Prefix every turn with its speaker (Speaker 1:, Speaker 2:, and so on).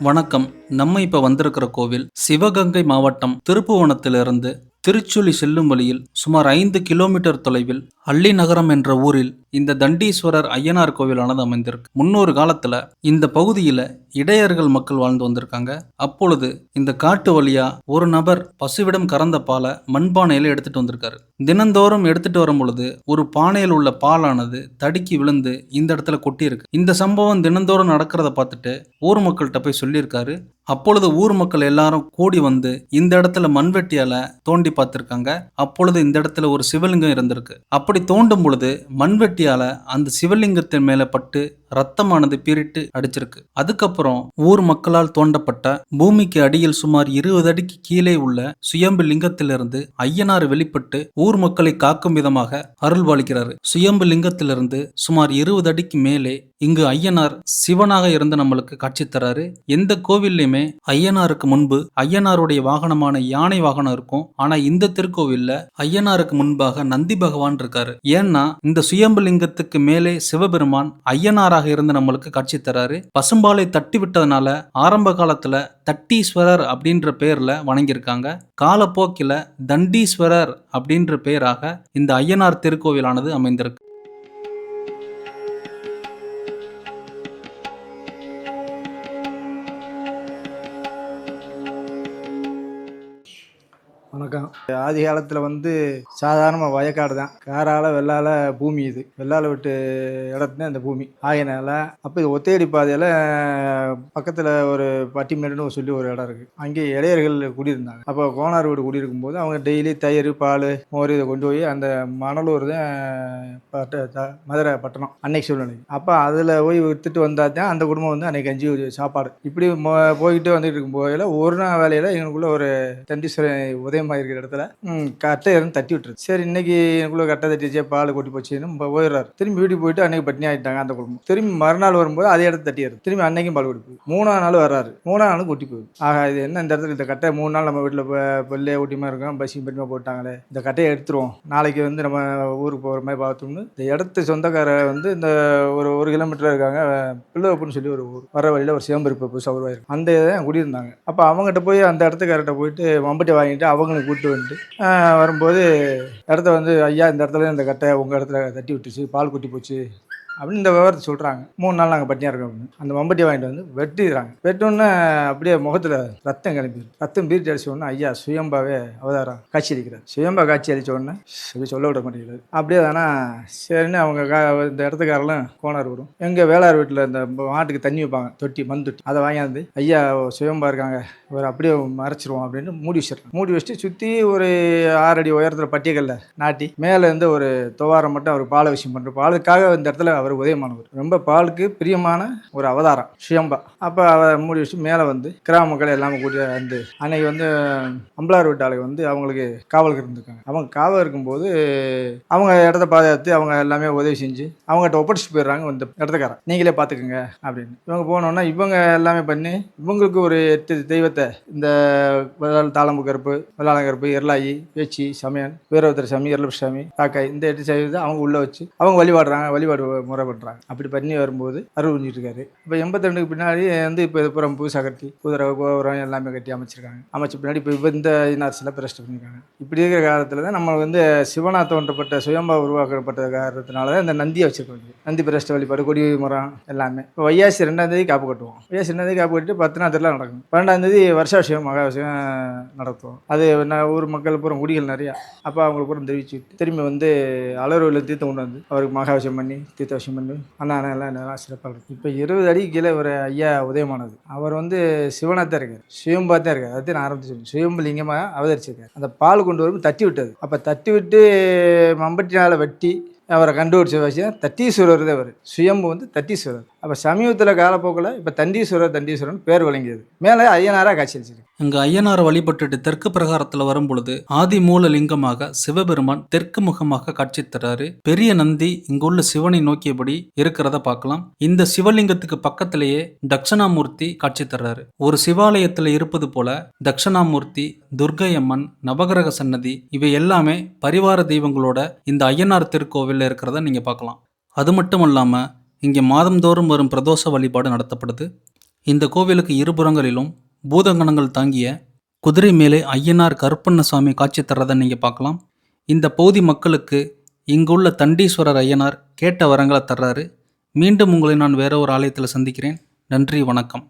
Speaker 1: வணக்கம். நம்ம இப்ப வந்திருக்கிற கோவில் சிவகங்கை மாவட்டம் திருப்புவனத்திலிருந்து திருச்சுழி செல்லும் வழியில் சுமார் ஐந்து கிலோமீட்டர் தொலைவில் அள்ளி நகரம் என்ற ஊரில் இந்த தண்டீஸ்வரர் ஐயனார் கோவிலானது அமைந்திருக்கு. முன்னொரு காலத்துல இந்த பகுதியில இடையர்கள் மக்கள் வாழ்ந்து வந்திருக்காங்க. அப்பொழுது இந்த காட்டு வழியா ஒரு நபர் பசுவிடம் கறந்த பாலை மண்பானையில எடுத்துட்டு வந்திருக்காரு. தினந்தோறும் எடுத்துட்டு வரும் பொழுது ஒரு பானையில் உள்ள பாலானது தடுக்கி விழுந்து இந்த இடத்துல கொட்டியிருக்கு. இந்த சம்பவம் தினந்தோறும் நடக்கிறத பார்த்துட்டு ஊர் மக்கள்கிட்ட போய் சொல்லியிருக்காரு. அப்பொழுது ஊர் மக்கள் எல்லாரும் கூடி வந்து இந்த இடத்துல மண்வெட்டியால தோண்டி பார்த்திருக்காங்க. அப்பொழுது இந்த இடத்துல ஒரு சிவலிங்கம் இருந்திருக்கு. அப்படி தோண்டும் பொழுது மண்வெட்டியால அந்த சிவலிங்கத்தின் மேலே பட்டு ரத்தமானது பீரிட்டு அடிச்சிருக்கு. அதுக்கப்புறம் ஊர் மக்களால் தோண்டப்பட்ட பூமிக்கு அடியில் சுமார் இருபது அடிக்கு கீழே உள்ள சுயம்பு லிங்கத்திலிருந்து ஐயனார் வெளிப்பட்டு ஊர் மக்களை காக்கும் விதமாக அருள்வாளிக்கிறாரு சுயம்பு லிங்கத்திலிருந்து சுமார் இருபது அடிக்கு மேலே இங்கு ஐயனார் சிவனாக இருந்து நம்மளுக்கு காட்சி தராரு. எந்த கோவில்லையுமே ஐயனாருக்கு முன்பு ஐயனாருடைய வாகனமான யானை வாகனம் இருக்கும். ஆனா இந்த திருக்கோவில்ல ஐயனாருக்கு முன்பாக நந்தி பகவான் இருக்காரு. ஏன்னா இந்த சுயம்பு லிங்கத்துக்கு மேலே சிவபெருமான் ஐயனாராக இருந்து நம்மளுக்கு காட்சி தராரு. பசும்பாலை தட்டி விட்டதுனால ஆரம்ப காலத்துல தட்டீஸ்வரர் அப்படின்ற பேர்ல வணங்கியிருக்காங்க. காலப்போக்கில தண்டீஸ்வரர் அப்படின்ற பேராக இந்த ஐயனார் திருக்கோவிலானது அமைந்திருக்கு.
Speaker 2: பக்கம் ஆதி காலத்தில் வந்து சாதாரணமாக வயக்காடு தான். காரால வெள்ளால பூமி இது. வெள்ளால விட்டு இடத்துல இந்த பூமி. ஆகினால அப்போ இது ஒத்தையடி பாதையில் பக்கத்தில் ஒரு பட்டிமேடுன்னு சொல்லி ஒரு இடம் இருக்குது அங்கே இளையர்கள் குடியிருந்தாங்க. அப்போ கோனார் வீடு குடியிருக்கும் போது அவங்க டெய்லி தயிர் பால் மோர் இதை கொண்டு போய் அந்த மணலூர் தான் பட்ட த- மதுரை பட்டணம் அன்னைக்கு சூழ்நிலை அப்போ அதில் போய் விற்றுட்டு வந்தால் தான் அந்த குடும்பம் வந்து அன்னைக்கு அஞ்சு சாப்பாடு. இப்படி போய்கிட்டு வந்துட்டு இருக்கும் போதில் ஒரு நாள் வேலையில் எங்களுக்குள்ள ஒரு தண்டீஸ்வரன் உதயமாக இருக்கிற இடத்துல கட்டை இருந்து தட்டி விட்டுருது சரி இன்னைக்கு எனக்குள்ள கட்டை தட்டிச்சே பால் கொட்டி போச்சுன்னு போயிடுறாரு திரும்பி வீட்டுக்கு போயிட்டு அன்னைக்கு பட்னி ஆகிட்டாங்க அந்த குடும்பம். திரும்பி மறுநாள் வரும்போது அதே இடத்த தட்டிடுது திரும்பி அன்னைக்கும் பால் கொட்டி மூணாவது நாள் வர்றாரு. மூணாவது நாள் கொட்டி போகுது. ஆகா இது என்ன இந்த இடத்துல இந்த கட்டை மூணு நாள் நம்ம வீட்டில் பல்லே ஊட்டிமா இருக்கோம் பஸ்ஸிங் பெருமா போட்டாங்களே. இந்த கட்டையை எடுத்துருவோம். நாளைக்கு வந்து நம்ம ஊருக்கு போகிற மாதிரி பார்த்தோம்னு இந்த இடத்து சொந்தக்கார வந்து இந்த ஒரு ஒரு கிலோமீட்டர் இருக்காங்க. பிள்ளைவப்புன்னு சொல்லி ஒரு ஊர். வர வழியில் ஒரு சிவம்பருப்பு புதுசாக உருவாயிருக்கு அந்த இதை குடியிருந்தாங்க. அப்போ அவங்ககிட்ட போய் அந்த இடத்துக்கார்ட்ட போயிட்டு மம்பட்டி வாங்கிட்டு அவங்களை கூப்பிட்டு வந்துட்டு வரும்போது இடத்த வந்து ஐயா இந்த இடத்துல இந்த கட்டை உங்கள் இடத்துல தட்டி விட்டுச்சு பால் குட்டி போச்சு. அப்படின்னு இந்த விவரத்தை சொல்கிறாங்க மூணு நாள் நாங்கள் பட்டியாக இருக்கோம் அப்படின்னு. அந்த மம்பட்டியை வாங்கிட்டு வந்து வெட்டிடுறாங்க. வெட்டோன்னே அப்படியே முகத்தில் ரத்தம் கிளம்பி ரத்தம் பீரிட்டு அடிச்ச உடனே ஐயா சுயம்பாவே அவதாரம் காட்சி அளிக்கிறார். சுயம்பா காட்சி அடித்த உடனே சொல்ல விட மாட்டேங்கிறாரு. அப்படியே தானே சரின்னு அவங்க கா இந்த இடத்துக்காரெல்லாம் கோணார் வரும் எங்கள் வேளார் வீட்டில் இந்த மாட்டுக்கு தண்ணி வைப்பாங்க. தொட்டி மண் தொட்டி அதை வாங்கியாந்து ஐயா சுயம்பா இருக்காங்க. இவர் அப்படியே மறைச்சிருவோம் அப்படின்னு மூடி வச்சிடலாம் மூடி வச்சுட்டு சுற்றி ஒரு ஆறடி உயரத்தில் பட்டியக்கல்ல நாட்டி மேலேருந்து ஒரு துவாரம் மட்டும் அவர் பால விஷயம் பண்ணுற பாலுக்காக இந்த இடத்துல அவர் உதயமானவர். ரொம்ப பாலுக்கு பிரியமான ஒரு அவதாரம் சுயம்பா. அப்போ அவர் மூடி வச்சு மேலே வந்து கிராம மக்கள் எல்லாமே கூட்டி வந்து அன்னைக்கு வந்து அம்பலார் வீட்டு வந்து அவங்களுக்கு காவலுக்கு இருந்திருக்காங்க. அவங்க காவல் இருக்கும்போது அவங்க இடத்த பாதுகாத்து அவங்க எல்லாமே உதவி செஞ்சு அவங்ககிட்ட ஒப்படைச்சிட்டு போயிடுறாங்க இந்த இடத்துக்காரன் நீங்களே பார்த்துக்குங்க அப்படின்னு. இவங்க போனோன்னா இவங்க எல்லாமே பண்ணி இவங்களுக்கு ஒரு எட்டு தெய்வத்தை இந்த தாளம்பு கருப்பு வெள்ளாள கருப்பு எர்லாயி பேச்சி சமயன் வீரபத்திர சாமி எர்லப்பு சாமி காக்காய் இந்த எட்டு செய்வதை அவங்க உள்ளே வச்சு அவங்க வழிபாடுறாங்க வழிபாடு முறை பண்ணுறாங்க அப்படி பண்ணி வரும்போது அருள் புரிஞ்சிட்டு இருக்காரு இப்போ எண்பத்திரெண்டுக்கு பின்னாடி வந்து இப்போ இது புறம் புதுசாக கட்டி குதிரை கோபுரம் எல்லாமே கட்டி அமைச்சிருக்காங்க. அமைச்ச பின்னாடி இப்போ இப்போ இந்த இனார் பிரஸ்ட் பண்ணியிருக்காங்க இப்படி இருக்கிற காலத்தில் தான் நம்ம வந்து சிவனா தோன்றப்பட்ட சுயம்பா உருவாக்கப்பட்ட காரணத்தினால தான் இந்த நந்தியை வச்சிருக்கோம் நந்தி பிரஸ்ட் வழிபாடு கொடி முறம் எல்லாமே. இப்போ வையாசி ரெண்டாம் தேதி காப்பு கட்டுவோம். வையாசி ரெண்டாம் தேதி காப்பு கட்டிட்டு பத்து நாள் நடக்கும். பன்னெண்டாம் தேதி வருஷாபிஷேகம் மகாவிஷயம் நடத்துவோம் அது ஊர் மக்கள் பூரா குடிகள் நிறையா. அப்போ அவங்களுக்கு பூரம் தெரிவிச்சு திரும்பி வந்து அலர்வில் தீர்த்தம் கொண்டு வந்து அவருக்கு மகாவிஷயம் பண்ணி தீர்த்தாபிஷேகம் பண்ணி அண்ணா நல்லா நல்லா சிறப்பாக இருக்கும் இப்போ இருபது அடிக்கு கீழே ஒரு ஐயா உதயமானது. அவர் வந்து சிவனாக தான் இருக்கார். சுயம்பாக தான் இருக்கார். அதை நான் ஆரம்பிச்சு சுயம்பு லிங்கமாக அவதரிச்சிருக்காரு. அந்த பால் கொண்டு வரும் தட்டி விட்டது. அப்போ தட்டி விட்டு மம்பட்டினால் வெட்டி அவரை கண்டுபிடிச்ச வச்சு தட்டீஸ்வரர் தான் அவர் சுயம்பு வந்து தட்டீஸ்வரர். அப்போ சமீபத்தில் காலப்போக்கில் இப்போ தண்டீஸ்வரர் தண்டீஸ்வரன் பேர் வழங்கியது மேலே ஐயனாராக காட்சி அளிச்சிருக்கு.
Speaker 1: இங்க ஐயனாரை வழிபட்டுட்டு தெற்கு பிரகாரத்தில் வரும் பொழுது ஆதி மூல லிங்கமாக சிவபெருமான் தெற்கு முகமாக காட்சி தர்றாரு பெரிய நந்தி இங்குள்ள சிவனை நோக்கியபடி இருக்கிறத பார்க்கலாம். இந்த சிவலிங்கத்துக்கு பக்கத்திலேயே தட்சணாமூர்த்தி காட்சி தர்றாரு ஒரு சிவாலயத்தில் இருப்பது போல தட்சணாமூர்த்தி துர்க்கை அம்மன் நவகிரக சன்னதி இவை எல்லாமே பரிவார தெய்வங்களோட இந்த ஐயனார் திருக்கோவிலில் இருக்கிறத நீங்கள் பார்க்கலாம். அது மட்டும் இல்லாமல் இங்கே மாதந்தோறும் வரும் பிரதோஷ வழிபாடு நடத்தப்படுது. இந்த கோவிலுக்கு இருபுறங்களிலும் பூதங்கணங்கள் தாங்கிய குதிரை மேலே ஐயனார் கருப்பண்ணசாமி காட்சி தர்றதை நீங்கள் பார்க்கலாம். இந்த பகுதி மக்களுக்கு இங்குள்ள தண்டீஸ்வரர் ஐயனார் கேட்ட வரங்களை தர்றாரு. மீண்டும் உங்களை நான் வேற ஒரு ஆலயத்தில் சந்திக்கிறேன். நன்றி வணக்கம்.